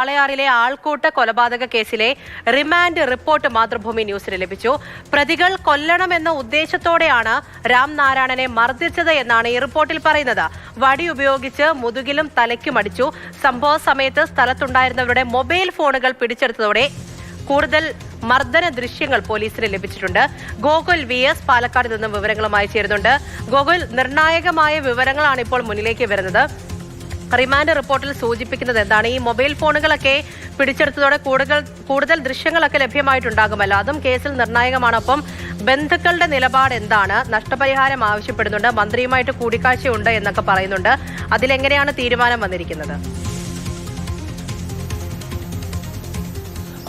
വാളയാറിലെ ആൾക്കൂട്ട കൊലപാതക കേസിലെ റിമാൻഡ് റിപ്പോർട്ട് മാതൃഭൂമി ന്യൂസിന് ലഭിച്ചു. പ്രതികൾ കൊല്ലണമെന്ന ഉദ്ദേശത്തോടെയാണ് രാം നാരായണനെ മർദ്ദിച്ചത് എന്നാണ് ഈ റിപ്പോർട്ടിൽ പറയുന്നത്. വടി ഉപയോഗിച്ച് മുതുകിലും തലയ്ക്കും അടിച്ചു. സംഭവ സമയത്ത് സ്ഥലത്തുണ്ടായിരുന്നവരുടെ മൊബൈൽ ഫോണുകൾ പിടിച്ചെടുത്തതോടെ കൂടുതൽ മർദ്ദന ദൃശ്യങ്ങൾ പോലീസിന് ലഭിച്ചിട്ടുണ്ട്. ഗോകുൽ വി എസ് പാലക്കാട് നിന്നും വിവരങ്ങളുമായി ചേരുന്നുണ്ട്. ഗോകുൽ നിർണായകമായ വിവരങ്ങളാണ് ഇപ്പോൾ മുന്നിലേക്ക് വരുന്നത്. റിമാൻഡ് റിപ്പോർട്ടിൽ സൂചിപ്പിക്കുന്നത് എന്താണ്? ഈ മൊബൈൽ ഫോണുകളൊക്കെ പിടിച്ചെടുത്തതോടെ കൂടുതൽ കൂടുതൽ ദൃശ്യങ്ങളൊക്കെ ലഭ്യമായിട്ടുണ്ടാകുമല്ലോ. അതും കേസിൽ നിർണായകമാണ്. ഒപ്പം ബന്ധുക്കളുടെ നിലപാട് എന്താണ്? നഷ്ടപരിഹാരം ആവശ്യപ്പെടുന്നുണ്ട്. മന്ത്രിയുമായിട്ട് കൂടിക്കാഴ്ചയുണ്ട് എന്നൊക്കെ പറയുന്നുണ്ട്. അതിലെങ്ങനെയാണ് തീരുമാനം വന്നിരിക്കുന്നത്?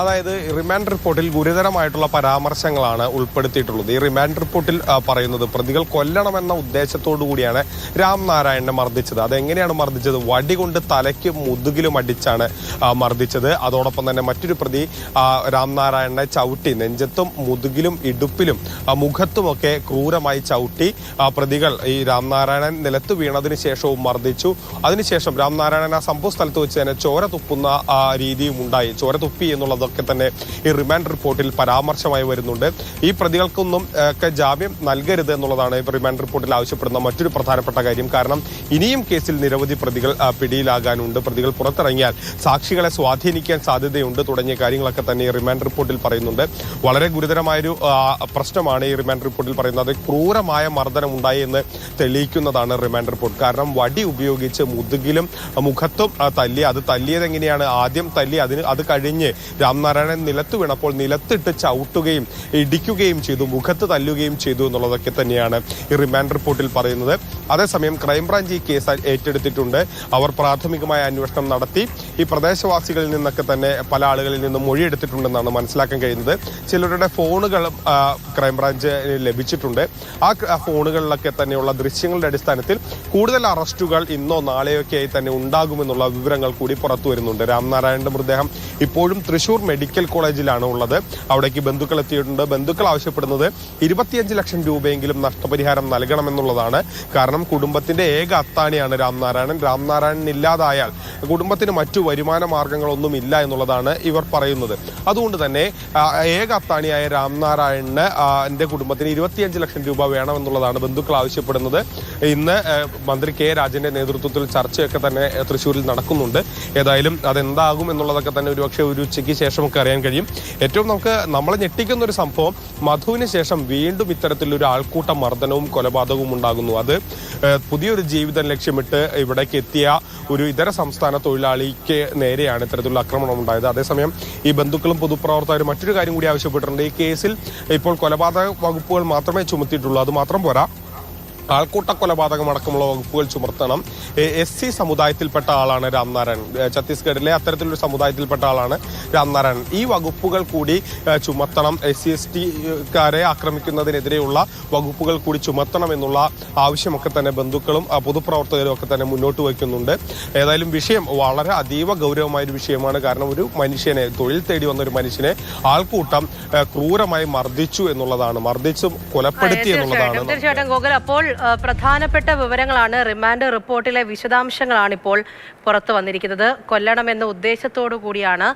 അതായത് റിമാൻഡ് റിപ്പോർട്ടിൽ ഗുരുതരമായിട്ടുള്ള പരാമർശങ്ങളാണ് ഉൾപ്പെടുത്തിയിട്ടുള്ളത്. ഈ റിമാൻഡ് റിപ്പോർട്ടിൽ പറയുന്നത് പ്രതികൾ കൊല്ലണമെന്ന ഉദ്ദേശത്തോടു കൂടിയാണ് രാംനാരായണനെ മർദ്ദിച്ചത്. അതെങ്ങനെയാണ് മർദ്ദിച്ചത്? വടി കൊണ്ട് തലയ്ക്കും മുതുകിലും അടിച്ചാണ് മർദ്ദിച്ചത്. അതോടൊപ്പം തന്നെ മറ്റൊരു പ്രതി രാംനാരായണനെ ചവിട്ടി നെഞ്ചത്തും മുതുകിലും ഇടുപ്പിലും മുഖത്തുമൊക്കെ ക്രൂരമായി ചവിട്ടി പ്രതികൾ ഈ രാംനാരായണൻ നിലത്ത് വീണതിന് ശേഷവും മർദ്ദിച്ചു. അതിനുശേഷം രാംനാരായണൻ ആ സംഭവ സ്ഥലത്ത് വെച്ച് തന്നെ ചോര തുപ്പുന്ന രീതിയും ഉണ്ടായി. ചോര തുപ്പി എന്നുള്ളതൊക്കെ തന്നെ ഈ റിമാൻഡ് റിപ്പോർട്ടിൽ പരാമർശമായി വരുന്നുണ്ട്. ഈ പ്രതികൾക്കൊന്നും ഒക്കെ ജാമ്യം നൽകരുത് എന്നുള്ളതാണ് റിമാൻഡ് റിപ്പോർട്ടിൽ ആവശ്യപ്പെടുന്ന മറ്റൊരു പ്രധാനപ്പെട്ട കാര്യം. കാരണം ഇനിയും കേസിൽ നിരവധി പ്രതികൾ പിടിയിലാകാനുണ്ട്. പ്രതികൾ പുറത്തിറങ്ങിയാൽ സാക്ഷികളെ സ്വാധീനിക്കാൻ സാധ്യതയുണ്ട് തുടങ്ങിയ കാര്യങ്ങളൊക്കെ തന്നെ ഈ റിമാൻഡ് റിപ്പോർട്ടിൽ പറയുന്നുണ്ട്. വളരെ ഗുരുതരമായൊരു പ്രശ്നമാണ് ഈ റിമാൻഡ് റിപ്പോർട്ടിൽ പറയുന്നത്. ക്രൂരമായ മർദ്ദനം ഉണ്ടായി എന്ന് തെളിയിക്കുന്നതാണ് റിമാൻഡ് റിപ്പോർട്ട്. കാരണം വടി ഉപയോഗിച്ച് മുതുകിലും മുഖത്തും തല്ലി. അത് തല്ലിയതെങ്ങനെയാണ്? ആദ്യം തല്ലി അതിന് അത് കഴിഞ്ഞ് രാംനാരായണൻ നിലത്ത് വീണപ്പോൾ നിലത്തിട്ട് ചവിട്ടുകയും ഇടിക്കുകയും ചെയ്തു മുഖത്ത് തല്ലുകയും ചെയ്തു എന്നുള്ളതൊക്കെ തന്നെയാണ് ഈ റിമാൻഡ് റിപ്പോർട്ടിൽ പറയുന്നത്. അതേസമയം ക്രൈംബ്രാഞ്ച് ഈ കേസ് ഏറ്റെടുത്തിട്ടുണ്ട്. അവർ പ്രാഥമികമായ അന്വേഷണം നടത്തി. ഈ പ്രദേശവാസികളിൽ നിന്നൊക്കെ തന്നെ പല ആളുകളിൽ നിന്നും മൊഴിയെടുത്തിട്ടുണ്ടെന്നാണ് മനസ്സിലാക്കാൻ കഴിയുന്നത്. ചിലരുടെ ഫോണുകൾ ക്രൈംബ്രാഞ്ച് ലഭിച്ചിട്ടുണ്ട്. ആ ഫോണുകളിലൊക്കെ തന്നെയുള്ള ദൃശ്യങ്ങളുടെ അടിസ്ഥാനത്തിൽ കൂടുതൽ അറസ്റ്റുകൾ ഇന്നോ നാളെയൊക്കെ ആയി തന്നെ ഉണ്ടാകുമെന്നുള്ള വിവരങ്ങൾ കൂടി പുറത്തു വരുന്നുണ്ട്. രാംനാരായണന്റെ മൃതദേഹം ഇപ്പോഴും തൃശൂർ മെഡിക്കൽ കോളേജിലാണ് ഉള്ളത്. അവിടേക്ക് ബന്ധുക്കൾ എത്തിയിട്ടുണ്ട്. ബന്ധുക്കൾ ആവശ്യപ്പെടുന്നത് ഇരുപത്തിയഞ്ച് ലക്ഷം രൂപയെങ്കിലും നഷ്ടപരിഹാരം നൽകണമെന്നുള്ളതാണ്. കാരണം കുടുംബത്തിന്റെ ഏക അത്താണിയാണ് രാംനാരായണൻ. രാംനാരായണൻ ഇല്ലാതായാൽ കുടുംബത്തിന് മറ്റു വരുമാന മാർഗങ്ങളൊന്നും ഇല്ല എന്നുള്ളതാണ് ഇവർ പറയുന്നത്. അതുകൊണ്ട് തന്നെ ഏക അത്താണിയായ രാംനാരായണന് കുടുംബത്തിന് ഇരുപത്തിയഞ്ച് ലക്ഷം രൂപ വേണമെന്നുള്ളതാണ് ബന്ധുക്കൾ ആവശ്യപ്പെടുന്നത്. ഇന്ന് മന്ത്രി കെ രാജന്റെ നേതൃത്വത്തിൽ ചർച്ചയൊക്കെ തന്നെ തൃശ്ശൂരിൽ നടക്കുന്നുണ്ട്. ഏതായാലും അതെന്താകും എന്നുള്ളതൊക്കെ തന്നെ ഒരുപക്ഷെ ഒരു ഉച്ചയ്ക്ക് ശേഷമൊക്കെ അറിയാൻ കഴിയും. ഏറ്റവും നമുക്ക് നമ്മളെ ഞെട്ടിക്കുന്ന ഒരു സംഭവം മധുവിന് ശേഷം വീണ്ടും ഇത്തരത്തിലൊരു ആൾക്കൂട്ട മർദ്ദനവും കൊലപാതകവും ഉണ്ടാകുന്നു. അത് പുതിയൊരു ജീവിതം ലക്ഷ്യമിട്ട് ഇവിടേക്ക് എത്തിയ ഒരു ഇതര സംസ്ഥാന തൊഴിലാളിക്ക് നേരെയാണ് ഇത്തരത്തിലുള്ള ആക്രമണം ഉണ്ടായത്. അതേസമയം ഈ ബന്ധുക്കളും പൊതുപ്രവർത്തകരും മറ്റൊരു കാര്യം കൂടി ആവശ്യപ്പെട്ടിട്ടുണ്ട്. ഈ കേസിൽ ഇപ്പോൾ കൊലപാതക വകുപ്പുകൾ മാത്രമേ ചുമത്തിയിട്ടുള്ളൂ. അത് മാത്രം പോരാ. ആൾക്കൂട്ട കൊലപാതകം അടക്കമുള്ള വകുപ്പുകൾ ചുമർത്തണം. എസ് സി സമുദായത്തിൽപ്പെട്ട ആളാണ് രാംനാരായണൻ ഏ, ഛത്തീസ്ഗഡിലെ അത്തരത്തിലൊരു സമുദായത്തിൽപ്പെട്ട ആളാണ് രാംനാരായണൻ ഈ വകുപ്പുകൾ കൂടി ചുമത്തണം എസ് സി എസ് ടിക്കാരെ ആക്രമിക്കുന്നതിനെതിരെയുള്ള വകുപ്പുകൾ കൂടി ചുമത്തണം എന്നുള്ള ആവശ്യമൊക്കെ തന്നെ ബന്ധുക്കളും പൊതുപ്രവർത്തകരും ഒക്കെ തന്നെ മുന്നോട്ട് വയ്ക്കുന്നുണ്ട്. ഏതായാലും വിഷയം വളരെ അതീവ ഗൗരവമായ ഒരു വിഷയമാണ്. കാരണം ഒരു മനുഷ്യനെ തൊഴിൽ തേടി വന്ന ഒരു മനുഷ്യനെ ആൾക്കൂട്ടം ക്രൂരമായി മർദ്ദിച്ചു എന്നുള്ളതാണ്. മർദ്ദിച്ചു കൊലപ്പെടുത്തി എന്നുള്ളതാണ്. തീർച്ചയായിട്ടും ഗോകുൽ. അപ്പോൾ പ്രധാനപ്പെട്ട വിവരങ്ങളാണ് റിമാൻഡ് റിപ്പോർട്ടിലെ വിശദാംശങ്ങളാണ് ഇപ്പോൾ പുറത്തു വന്നിരിക്കുന്നത്. കൊല്ലണമെന്ന ഉദ്ദേശത്തോടു കൂടിയാണ്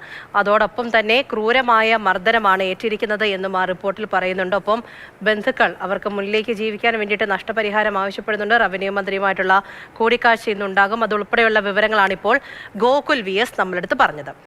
അതോടൊപ്പം തന്നെ ക്രൂരമായ മർദ്ദനമാണ് ഏറ്റിരിക്കുന്നത് എന്നും ആ റിപ്പോർട്ടിൽ പറയുന്നുണ്ട്. ഒപ്പം ബന്ധുക്കൾ അവർക്ക് മുന്നിലേക്ക് ജീവിക്കാൻ വേണ്ടിയിട്ട് നഷ്ടപരിഹാരം ആവശ്യപ്പെടുന്നുണ്ട്. റവന്യൂ മന്ത്രിയുമായിട്ടുള്ള കൂടിക്കാഴ്ച ഇന്നുണ്ടാകും. അതുൾപ്പെടെയുള്ള വിവരങ്ങളാണ് ഇപ്പോൾ ഗോകുൽ വി എസ് നമ്മളെടുത്ത് പറഞ്ഞത്.